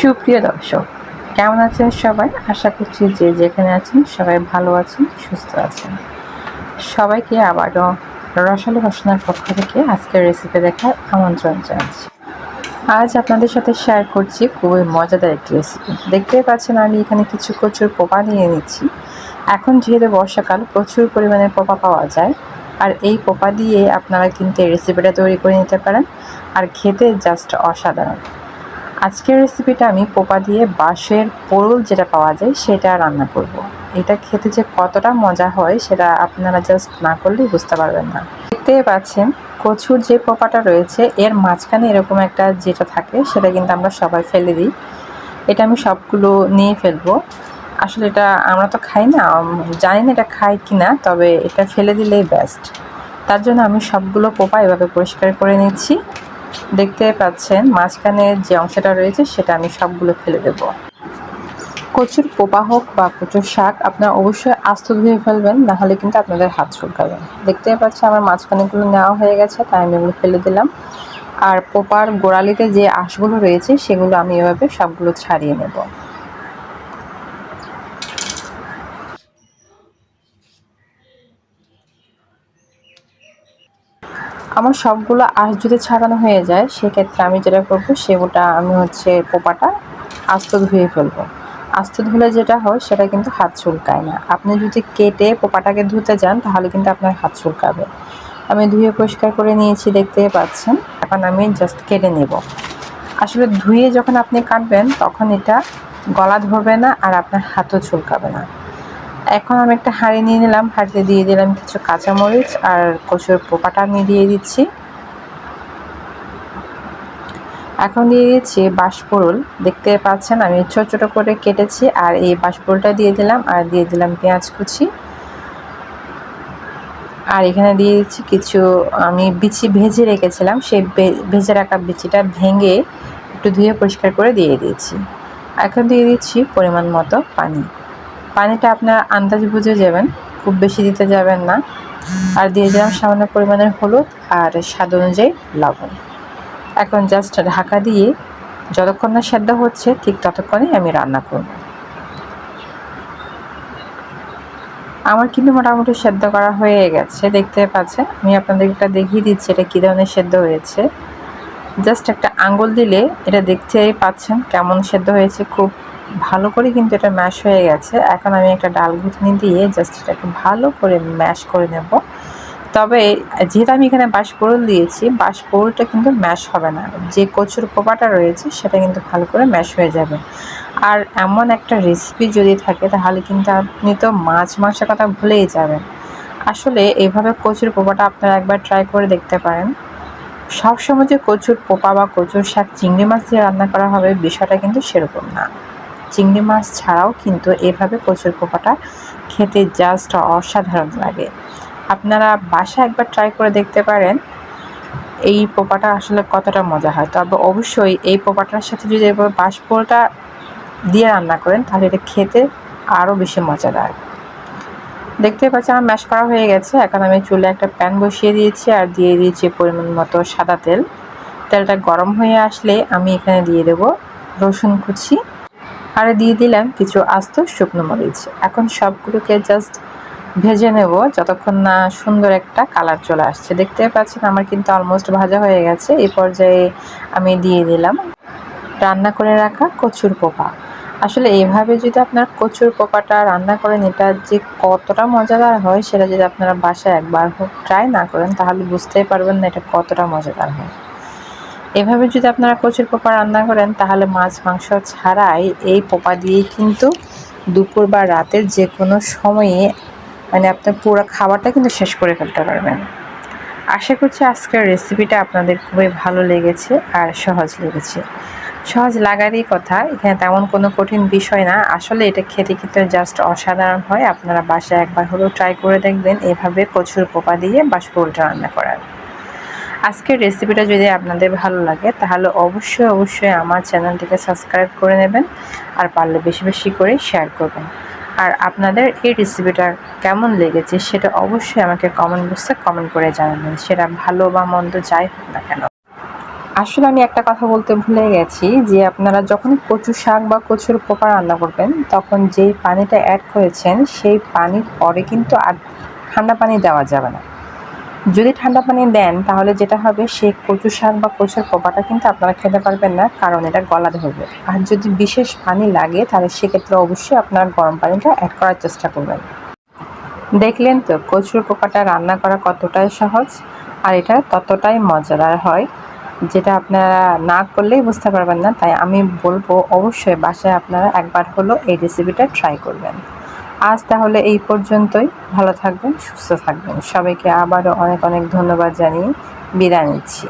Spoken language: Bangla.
সুপ্রিয় দর্শক, কেমন আছেন সবাই? আশা করছি যে যেখানে আছেন সবাই ভালো আছেন, সুস্থ আছেন। সবাইকে আবারও রসালো রসনার পক্ষ থেকে আজকের রেসিপি দেখার আমন্ত্রণ জানাচ্ছি। আজ আপনাদের সাথে শেয়ার করছি খুবই মজাদার একটি রেসিপি দেখতেই পাচ্ছেন আমি এখানে কিছু প্রচুর পোপা নিয়ে নিচ্ছি। এখন যেহেতু বর্ষাকাল, প্রচুর পরিমাণে পোপা পাওয়া যায়। আর এই পোপা দিয়ে আপনারা কিন্তু এই রেসিপিটা তৈরি করে নিতে পারেন। আর খেতে জাস্ট অসাধারণ। আজকের রেসিপিটা আমি পোপা দিয়ে বাঁশের পোড়ল যেটা পাওয়া যায়, সেটা রান্না করব। এটা খেতে যে কতটা মজা হয়, সেটা আপনারা জাস্ট না করলেই বুঝতে পারবেন না। দেখতে পাচ্ছেন, কচুর যে পোপাটা রয়েছে, এর মাঝখানে এরকম একটা যেটা থাকে, সেটা কিন্তু আমরা সবাই ফেলে দিই। এটা আমি সবগুলো নিয়ে ফেলব। আসলে এটা আমরা তো খাই না জানি না এটা খাই কি না তবে এটা ফেলে দিলেই বেস্ট তার জন্য আমি সবগুলো পোপা এভাবে পরিষ্কার করে নিচ্ছি। দেখতে পাচ্ছেন, মাঝখানে যে অংশটা রয়েছে সেটা আমি সবগুলো ফেলে দেব। কচুর পোপা হোক বা কচুর শাক, আপনারা অবশ্যই আস্ত ধুয়ে ফেলবেন নাহলে কিন্তু আপনাদের হাত চুলকাবে। দেখতে পাচ্ছি আমার মাঝখানেগুলো নেওয়া হয়ে গেছে, তাই আমি এগুলো ফেলে দিলাম। আর পোপার গোড়ালিতে যে আঁশগুলো রয়েছে, সেগুলো আমি এভাবে সবগুলো ছাড়িয়ে নেব। আমার সবগুলো আঁশ যদি ছাড়ানো হয়ে যায়, সেক্ষেত্রে আমি যেটা করব সেগুলোটা আমি হচ্ছে পোপাটা আস্ত ধুয়ে ফেলব। আস্ত ধুলে যেটা হয়, সেটা কিন্তু হাত চুলকায় না। আপনি যদি কেটে পোপাটাকে ধুতে যান, তাহলে কিন্তু আপনার হাত চুলকাবে। আমি ধুয়ে পরিষ্কার করে নিয়েছি, দেখতে পাচ্ছেন। এখন আমি জাস্ট কেটে নেব। আসলে ধুয়ে যখন আপনি কাটবেন, তখন এটা গলা ধরবে না আর আপনার হাতও চুলকাবে না। এখন আমি একটা হাঁড়ি নিয়ে নিলাম, হাঁড়িতে দিয়ে দিলাম কিছু কাঁচামরিচ আর কচুর পোকাটা আমি দিয়ে দিচ্ছি। এখন দিয়ে দিচ্ছি বাঁশপোড়ল, দেখতে পাচ্ছেন আমি ছোট ছোট করে কেটেছি আর এই বাঁশপোড়লটা দিয়ে দিলাম আর দিয়ে দিলাম পেঁয়াজ কুচি। আর এখানে দিয়ে দিচ্ছি কিছু, আমি বিচি ভেজে রেখেছিলাম, সেই ভেজে রাখা বিচিটা ভেঙে একটু ধুয়ে পরিষ্কার করে দিয়ে দিয়েছি। এখন দিয়ে দিচ্ছি পরিমাণ মতো পানি। পানিটা আপনার আন্দাজ বুঝে যাবেন, খুব বেশি দিতে যাবেন না। আর দিয়ে দিলাম সামান্য পরিমাণের হলুদ আর স্বাদ অনুযায়ী লবণ। এখন জাস্ট ঢাকা দিয়ে যতক্ষণ না সেদ্ধ হচ্ছে ঠিক ততক্ষণই আমি রান্না করব। আমার কিন্তু মোটামুটি সেদ্ধ করা হয়ে গেছে, দেখতে পাচ্ছেন? আমি আপনাদের এটা দেখিয়ে দিচ্ছি এটা কী ধরনের সেদ্ধ হয়েছে। জাস্ট একটা আঙ্গুল দিলে এটা দেখতেই পাচ্ছেন কেমন সেদ্ধ হয়েছে, খুব ভালো করে কিন্তু এটা ম্যাশ হয়ে গেছে। এখন আমি একটা ডাল ঘুটনি দিয়ে জাস্ট এটাকে ভালো করে ম্যাশ করে নেব। তবে যেহেতু আমি এখানে বাঁশপোড়ল দিয়েছি, বাঁশপোড়লটা কিন্তু ম্যাশ হবে না। যে কচুর পোপাটা রয়েছে, সেটা কিন্তু ভালো করে ম্যাশ হয়ে যাবে। আর এমন একটা রেসিপি যদি থাকে, তাহলে কিন্তু আপনি তো মাছ মাংসের কথা ভুলেই যাবেন। আসলে এইভাবে কচুর পোপাটা আপনারা একবার ট্রাই করে দেখতে পারেন। সবসময় যে কচুর পোপা বা কচুর শাক চিংড়ি মাছ দিয়ে রান্না করা হবে, বিষয়টা কিন্তু সেরকম না। চিংড়ি মাছ ছাড়াও কিন্তু এভাবে কচুর পোকাটা খেতে জাস্ট অসাধারণ লাগে। আপনারা বাসা একবার ট্রাই করে দেখতে পারেন, এই পোপাটা আসলে কতটা মজা হয়। তবে অবশ্যই এই পোপাটার সাথে যদি এবার বাঁশপোলটা দিয়ে রান্না করেন, তাহলে এটা খেতে আরও বেশি মজাদার। দেখতে পাচ্ছি আমার ম্যাশ করা হয়ে গেছে। এখন আমি চুলে একটা প্যান বসিয়ে দিয়েছি আর দিয়ে দিয়েছি পরিমাণ মতো সাদা তেল। তেলটা গরম হয়ে আসলে আমি এখানে দিয়ে দেব রসুন কুচি। আর দিয়ে দিলাম কিছু আস্ত শুকনো মরিচ। এখন সবগুলোকে জাস্ট ভেজে নেব। যতক্ষণ না সুন্দর একটা কালার চলে আসছে। দেখতে পাচ্ছেন আমার কিন্তু অলমোস্ট ভাজা হয়ে গেছে। এই পর্যায়ে আমি দিয়ে দিলাম রান্না করে রাখা কচুর পোপা। আসলে এইভাবে যদি আপনার কচুর পোপাটা রান্না করেন, এটা যে কতটা মজাদার হয়, সেটা যদি আপনারা বাসায় একবার হোক ট্রাই না করেন, তাহলে বুঝতেই পারবেন না এটা কতটা মজাদার হয়। এভাবে যদি আপনারা কচুর পোপা রান্না করেন, তাহলে মাছ, মাংস ছাড়াই এই পোপা দিয়েই কিন্তু দুপুর বা রাতের যে কোনো সময়ে মানে আপনার পুরো খাবারটা কিন্তু শেষ করে ফেলতে পারবেন। আশা করছি আজকের রেসিপিটা আপনাদের খুবই ভালো লেগেছে আর সহজ লেগেছে। সহজ লাগারই কথা, এখানে তেমন কোনো কঠিন বিষয় না। আসলে এটা খেতে খেতে জাস্ট অসাধারণ হয়। আপনারা বাসায় একবার হলেও ট্রাই করে দেখবেন এভাবে কচুর পোপা দিয়ে বাষ্পোলটা রান্না করার। আজকের রেসিপিটা যদি আপনাদের ভালো লাগে, তাহলে অবশ্যই অবশ্যই আমার চ্যানেলটিকে সাবস্ক্রাইব করে নেবেন আর পারলে বেশি বেশি করে শেয়ার করবেন। আর আপনাদের এই রেসিপিটা কেমন লেগেছে সেটা অবশ্যই আমাকে কমেন্ট বক্সে কমেন্ট করে জানাবেন। সেটা ভালো বা মন্দ যাই হোক না কেন। আসলে আমি একটা কথা বলতে ভুলে গেছি যে আপনারা যখন কচু শাক বা কচুর পোকা রান্না করবেন, তখন যেই পানিটা অ্যাড করেছেন, সেই পানির পরে কিন্তু আর ঠান্ডা পানি দেওয়া যাবে না। যদি ঠান্ডা পানি দেন, তাহলে যেটা হবে, সে কচু শাক বা কচুর পোকাটা কিন্তু আপনারা খেতে পারবেন না, কারণ এটা গলা ধরবে। আর যদি বিশেষ পানি লাগে, তাহলে সেক্ষেত্রে অবশ্যই আপনারা গরম পানিটা অ্যাড করার চেষ্টা করবেন। দেখলেন তো, কচুর পোকাটা রান্না করা কতটাই সহজ, আর এটা ততটাই মজাদার হয়, যেটা আপনারা না করলেই বুঝতে পারবেন না। তাই আমি বলব, অবশ্যই বাসায় আপনারা একবার হলো এই রেসিপিটা ট্রাই করবেন। আজ তাহলে এই পর্যন্তই। ভালো থাকবেন, সুস্থ থাকবেন। সবাইকে আবারও অনেক অনেক ধন্যবাদ জানিয়ে বিদায় নিচ্ছি।